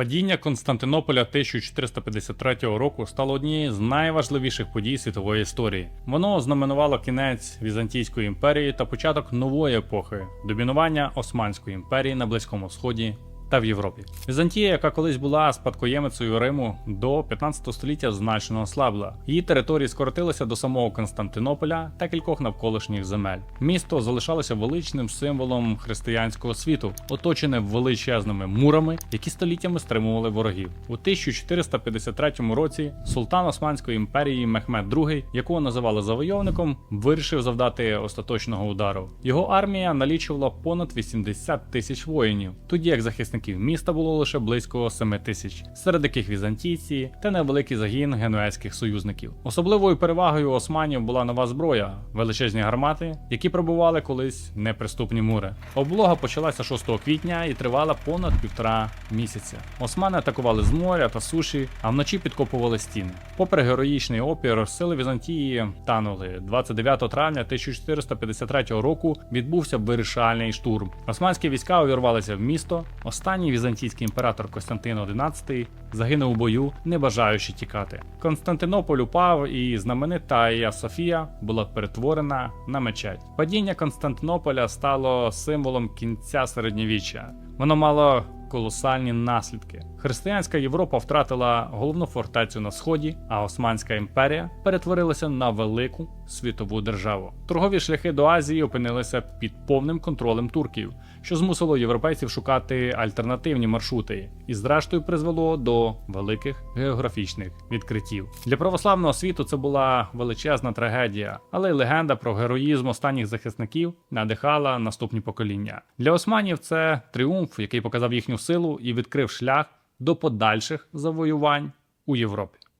Падіння Константинополя 1453 року стало однією з найважливіших подій світової історії. Воно ознаменувало кінець Візантійської імперії та початок нової епохи домінування Османської імперії на Близькому Сході та в Європі. Візантія, яка колись була спадкоємицею Риму, до 15 століття значно ослабла. Її території скоротилися до самого Константинополя та кількох навколишніх земель. Місто залишалося величним символом християнського світу, оточене величезними мурами, які століттями стримували ворогів. У 1453 році султан Османської імперії Мехмед II, якого називали завойовником, вирішив завдати остаточного удару. Його армія налічувала понад 80 тисяч воїнів, тоді як захисників міста було лише близько 7 тисяч, серед яких візантійці та невеликий загін генуезьких союзників. Особливою перевагою османів була нова зброя, величезні гармати, які пробували колись неприступні мури. Облога почалася 6 квітня і тривала понад півтора місяця. Османи атакували з моря та суші, а вночі підкопували стіни. Попри героїчний опір, сили Візантії танули. 29 травня 1453 року відбувся вирішальний штурм. Османські війська увірвалися в місто. Останній візантійський імператор Костянтин XI загинув у бою, не бажаючи тікати. Константинополь упав, і знаменита Айя Софія була перетворена на мечеть. Падіння Константинополя стало символом кінця середньовіччя. Воно мало колосальні наслідки. Християнська Європа втратила головну фортецю на сході, а Османська імперія перетворилася на велику світову державу. Торгові шляхи до Азії опинилися під повним контролем турків, що змусило європейців шукати альтернативні маршрути, і зрештою призвело до великих географічних відкриттів. Для православного світу це була величезна трагедія, але й легенда про героїзм останніх захисників надихала наступні покоління. Для османів це тріумф, який показав їхню силу і відкрив шлях до подальших завоювань у Європі.